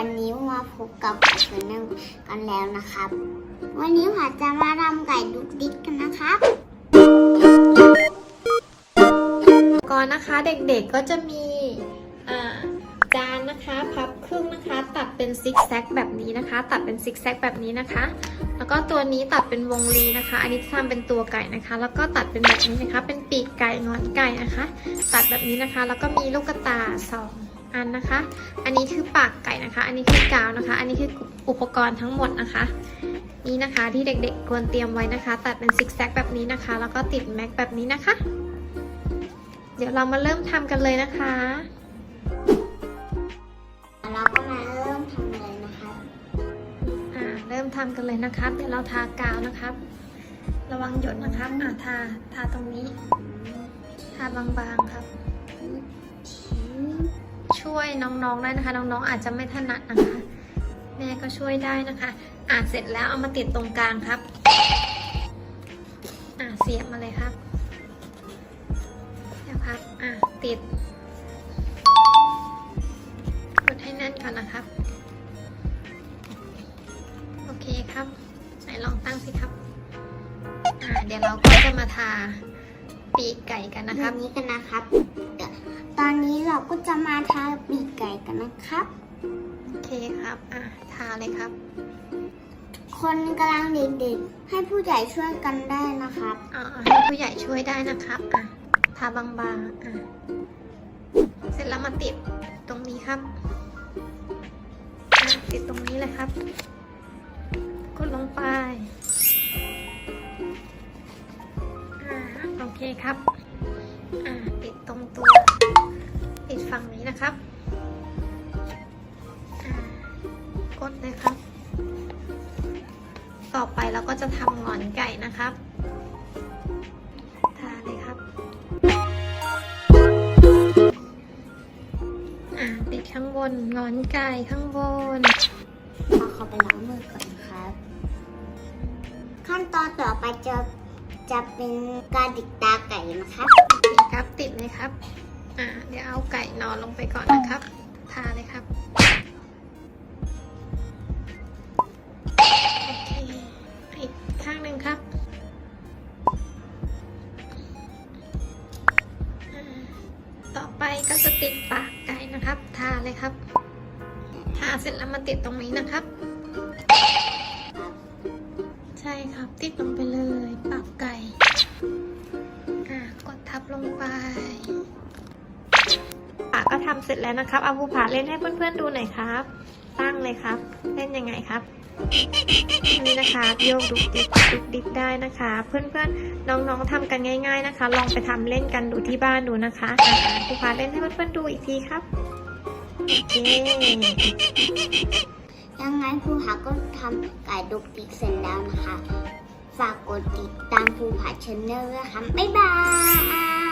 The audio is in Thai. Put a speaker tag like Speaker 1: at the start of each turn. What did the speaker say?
Speaker 1: ันนี้มาพบกันแล้วนะครับ วันนี้ผาจะมาทำไก่ดุกดิกกันนะครับ
Speaker 2: ก่อนนะคะเด็กๆก็จะมีจานนะคะพับครึ่งนะคะตัดเป็นซิกแซกแบบนี้นะคะ ตัดเป็นซิกแซกแบบนี้นะคะ แล้วก็ตัวนี้ตัดเป็นวงรีนะคะ อันนี้ทำเป็นตัวไก่นะคะ แล้วก็ตัดเป็นแบบนี้นะคะ เป็นปีกไก่งอนไก่นะคะ ตัดแบบนี้นะคะ แล้วก็มีลูกกระตาสอง อันนะคะ อันนี้คือปากไก่นะคะ อันนี้คือกาวนะคะ อันนี้คืออุปกรณ์ทั้งหมดนะคะ นี่นะคะที่เด็กๆควรเตรียมไว้นะคะ ตัดเป็นซิกแซกแบบนี้นะคะ แล้วก็ติดแม็กแบบนี้นะคะ เดี๋ยวเรามาเริ่มทำกันเลยนะคะ
Speaker 1: เราก็มาเริ่มทำเลยนะครับ
Speaker 2: อ่าเริ่มทำกันเลยนะครับ เดี๋ยวเราทากาวนะครับ ระวังหยดนะครับอ่าทาทาตรงนี้ ทาบางๆครับ ช่วยน้องๆได้นะคะ น้องๆอาจจะไม่ถนัดนะคะ แม่ก็ช่วยได้นะคะอ่านเสร็จแล้วเอามาติดตรงกลางครับ อ่าเสียบมาเลยครับเดี๋ยวครับอ่าติดกดให้แน่นก่อนนะครับ โอเคครับไหนลองตั้งสิครับ อ่าเดี๋ยวเราก็จะมาทาปีกไก่กันนะครั
Speaker 1: บบนี้กันนะครับ เราก็จะมาทาปีกไก่กันนะครับ
Speaker 2: โอเคครับ อ่าทาเลยครับ
Speaker 1: คนกำลังเด็กๆ ให้ผู้ใหญ่ช่วยกันได้นะครับ
Speaker 2: อ่าให้ผู้ใหญ่ช่วยได้นะครับ อะ ทาบางๆ อะ เสร็จแล้วมาติดตรงนี้ครับอะติดตรงนี้เลยครับ กดลงไปอ่าโอเคครับ อ่า กดเลยครับ ต่อไปเราก็จะทำหงอนไก่นะครับทาเลยครับ อ่าติดข้างบนหงอนไก่ข้างบน
Speaker 1: เอาเขาไปล้างมือก่อนนะครับ ขั้นตอนต่อไปจะจะเป็นการดิกตาไก่นะครับ
Speaker 2: โอเคครับติดเลยครับ อ่าเดี๋ยวเอาไก่นอนลงไปก่อนนะครับ ติดปากไก่นะครับ ทาเลยครับ ทาเสร็จแล้วมาติดตรงนี้นะครับ ใช่ครับติดลงไปเลย ปากไก่อะกดทับลงไป ปากก็ทำเสร็จแล้วนะครับเอาภูผาเล่นให้เพื่อนๆดูหน่อยครับ ตั้งเลยครับ เล่นยังไงครับ นี่นะคะโยกดุกดิกดุกดิกได้นะคะ เพื่อนๆน้องๆทำกันง่าย ๆนะคะ ลองไปทำเล่นกันดูที่บ้านดูนะคะอะภูผาเล่นให้เพื่อนๆดูอีกทีครับโอเค
Speaker 1: ยังไงภูผาก็ทำไก่ดุกดิกเสร็จแล้วนะคะ ฝากกดติดตามภูผาชแนลด้วยค่ะบ๊ายบาย